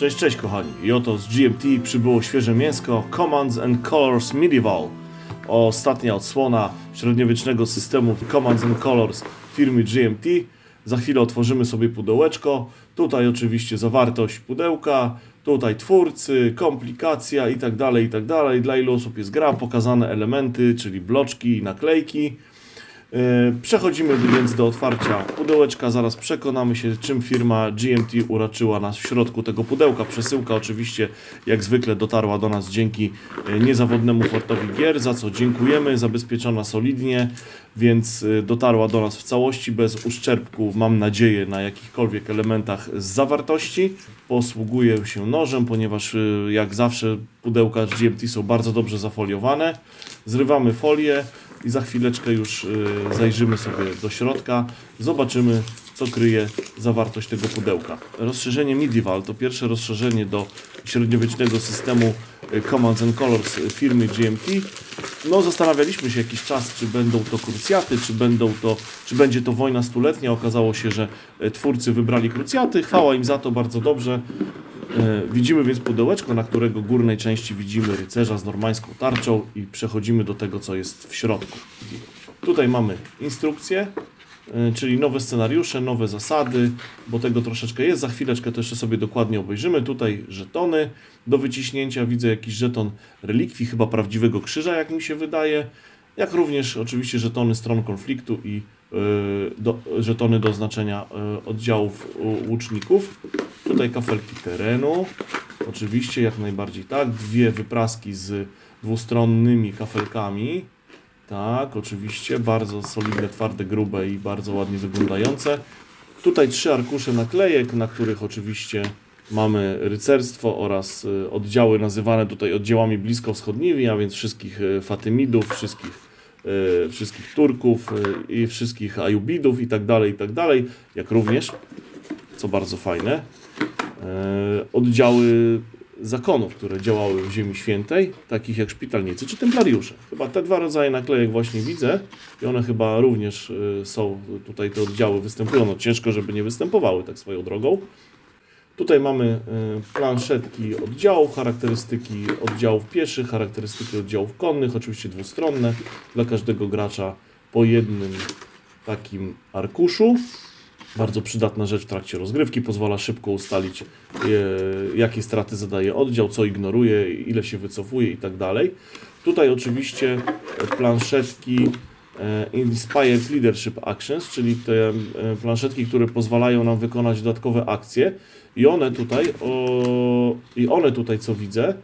Cześć, cześć kochani. I oto z GMT przybyło świeże mięsko Commands and Colors Medieval. Ostatnia odsłona średniowiecznego systemu Commands and Colors firmy GMT. Za chwilę otworzymy sobie pudełeczko. Tutaj oczywiście zawartość pudełka, tutaj twórcy, komplikacja i tak dalej, i tak dalej. Dla ilu osób jest gra, pokazane elementy, czyli bloczki i naklejki. E, Przechodzimy więc do otwarcia pudełeczka. Zaraz przekonamy się, czym firma GMT uraczyła nas w środku tego pudełka. Przesyłka oczywiście, jak zwykle, dotarła do nas dzięki e, niezawodnemu Fortowi Gier, za co dziękujemy. Zabezpieczona solidnie, więc e, dotarła do nas w całości, bez uszczerbku, mam nadzieję, na jakichkolwiek elementach z zawartości. Posługuję się nożem, ponieważ jak zawsze pudełka GMT są bardzo dobrze zafoliowane. Zrywamy folię i za chwileczkę już y, zajrzymy sobie do środka, zobaczymy co kryje zawartość tego pudełka. Rozszerzenie Medieval to pierwsze rozszerzenie do średniowiecznego systemu y, Commands and Colors firmy GMT. No zastanawialiśmy się jakiś czas, czy będą to krucjaty, czy będą to, czy będzie to wojna stuletnia. Okazało się, że y, twórcy wybrali krucjaty. Chwała im za to bardzo dobrze. E, Widzimy więc pudełeczko, na którego górnej części widzimy rycerza z normańską tarczą i przechodzimy do tego, co jest w środku. Tutaj mamy instrukcję, e, czyli nowe scenariusze, nowe zasady, bo tego troszeczkę jest. Za chwileczkę to jeszcze sobie dokładnie obejrzymy. Tutaj żetony do wyciśnięcia. Widzę jakiś żeton relikwii, chyba prawdziwego krzyża, jak mi się wydaje. Jak również oczywiście żetony stron konfliktu i e, do, żetony do oznaczenia oddziałów łuczników. Tutaj kafelki terenu. Oczywiście, jak najbardziej tak. Dwie wypraski z dwustronnymi kafelkami. Tak, oczywiście. Bardzo solidne, twarde, grube i bardzo ładnie wyglądające. Tutaj trzy arkusze naklejek, na których oczywiście mamy rycerstwo oraz y, oddziały nazywane tutaj oddziałami bliskowschodnimi, a więc wszystkich y, Fatymidów, wszystkich, y, wszystkich Turków i wszystkich Ajubidów i tak dalej, i tak dalej, jak również, co bardzo fajne, e, oddziały zakonów, które działały w Ziemi Świętej, takich jak szpitalnicy czy templariusze. Chyba te dwa rodzaje naklejek właśnie widzę i one chyba również y, są, tutaj te oddziały występują. No ciężko, żeby nie występowały tak swoją drogą. Tutaj mamy y, planszetki oddziałów, charakterystyki oddziałów pieszych, charakterystyki oddziałów konnych, oczywiście dwustronne, dla każdego gracza po jednym takim arkuszu. Bardzo przydatna rzecz w trakcie rozgrywki, pozwala szybko ustalić, e, jakie straty zadaje oddział, co ignoruje, ile się wycofuje i tak dalej. Tutaj oczywiście planszetki e, Inspired Leadership Actions, czyli te e, planszetki, które pozwalają nam wykonać dodatkowe akcje i one tutaj, o, i one tutaj co widzę,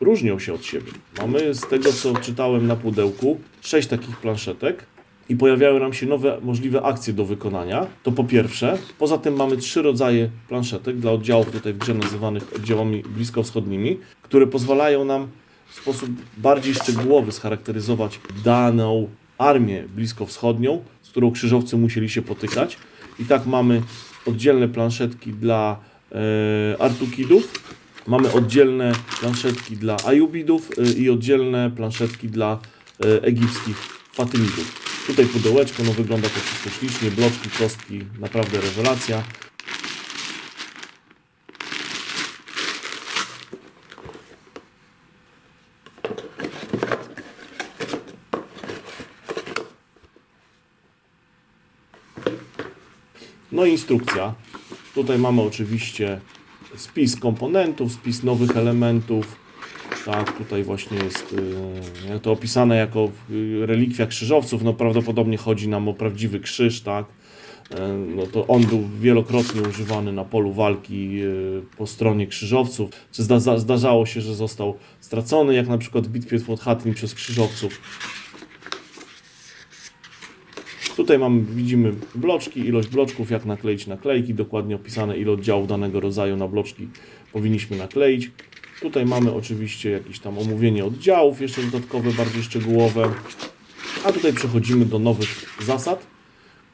różnią się od siebie. Mamy z tego co czytałem na pudełku, sześć takich planszetek i pojawiały nam się nowe możliwe akcje do wykonania. To po pierwsze. Poza tym mamy trzy rodzaje planszetek dla oddziałów tutaj w grze nazywanych oddziałami bliskowschodnimi, które pozwalają nam w sposób bardziej szczegółowy scharakteryzować daną armię bliskowschodnią, z którą krzyżowcy musieli się potykać. I tak mamy oddzielne planszetki dla e, Artukidów, mamy oddzielne planszetki dla Ajubidów e, i oddzielne planszetki dla e, egipskich Fatymidów. Tutaj pudełeczko, no wygląda to wszystko ślicznie, bloczki, kostki, naprawdę rewelacja. No i instrukcja. Tutaj mamy oczywiście spis komponentów, spis nowych elementów. Tak, tutaj właśnie jest y, to opisane jako y, relikwia krzyżowców. No prawdopodobnie chodzi nam o prawdziwy krzyż, tak. Y, No to on był wielokrotnie używany na polu walki y, po stronie krzyżowców. Czy zda, zdarzało się, że został stracony, jak na przykład w bitwie pod Hatyn przez krzyżowców. Tutaj mamy, widzimy bloczki, ilość bloczków, jak nakleić naklejki, dokładnie opisane ile oddziałów danego rodzaju na bloczki powinniśmy nakleić. Tutaj mamy oczywiście jakieś tam omówienie oddziałów, jeszcze dodatkowe, bardziej szczegółowe. A tutaj przechodzimy do nowych zasad,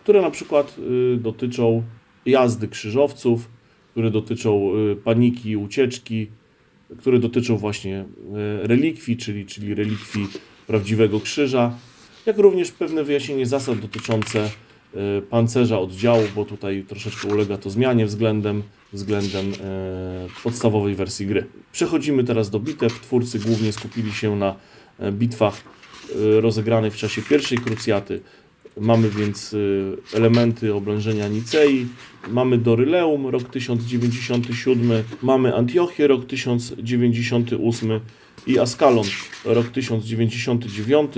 które na przykład y, dotyczą jazdy krzyżowców, które dotyczą y, paniki ucieczki, które dotyczą właśnie y, relikwii, czyli, czyli relikwii prawdziwego krzyża, jak również pewne wyjaśnienie zasad dotyczące pancerza oddziału, bo tutaj troszeczkę ulega to zmianie względem, względem e, podstawowej wersji gry. Przechodzimy teraz do bitew. Twórcy głównie skupili się na e, bitwach e, rozegranych w czasie pierwszej krucjaty. Mamy więc y, elementy oblężenia Nicei, mamy Doryleum, rok 1097, mamy Antiochię, rok 1098 i Askalon, rok 1099.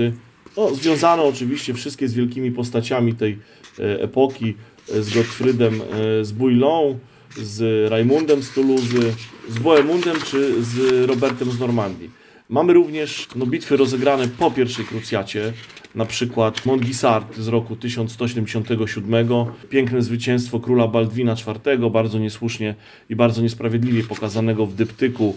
No, związane oczywiście wszystkie z wielkimi postaciami tej epoki, e, z Gottfriedem e, z Bouillon, z Raimundem z Toulouse, z Bohemundem czy z Robertem z Normandii. Mamy również no, bitwy rozegrane po pierwszej krucjacie, na przykład Montgisart z roku 1177, piękne zwycięstwo króla Baldwina IV, bardzo niesłusznie i bardzo niesprawiedliwie pokazanego w dyptyku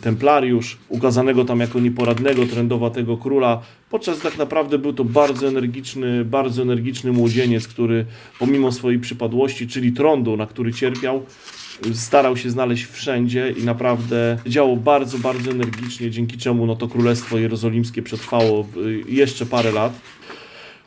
Templariusz, ukazanego tam jako nieporadnego, trendowatego króla, podczas tak naprawdę był to bardzo energiczny, bardzo energiczny młodzieniec, który pomimo swojej przypadłości, czyli trądu, na który cierpiał, starał się znaleźć wszędzie i naprawdę działał bardzo, bardzo energicznie, dzięki czemu no, to Królestwo Jerozolimskie przetrwało y, jeszcze parę lat.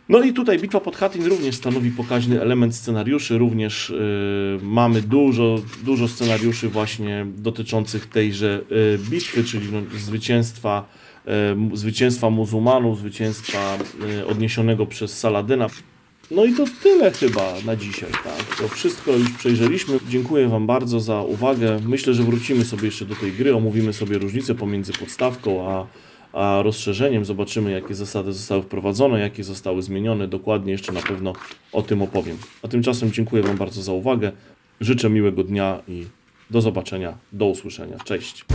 No i tutaj bitwa pod Hatyn również stanowi pokaźny element scenariuszy. Również y, mamy dużo, dużo scenariuszy właśnie dotyczących tejże y, bitwy, czyli no, zwycięstwa, y, zwycięstwa muzułmanów, zwycięstwa y, odniesionego przez Saladyna. No i to tyle chyba na dzisiaj, tak. To wszystko już przejrzeliśmy. Dziękuję Wam bardzo za uwagę. Myślę, że wrócimy sobie jeszcze do tej gry, omówimy sobie różnice pomiędzy podstawką a, a rozszerzeniem. Zobaczymy, jakie zasady zostały wprowadzone, jakie zostały zmienione. Dokładnie jeszcze na pewno o tym opowiem. A tymczasem dziękuję Wam bardzo za uwagę. Życzę miłego dnia i do zobaczenia, do usłyszenia. Cześć.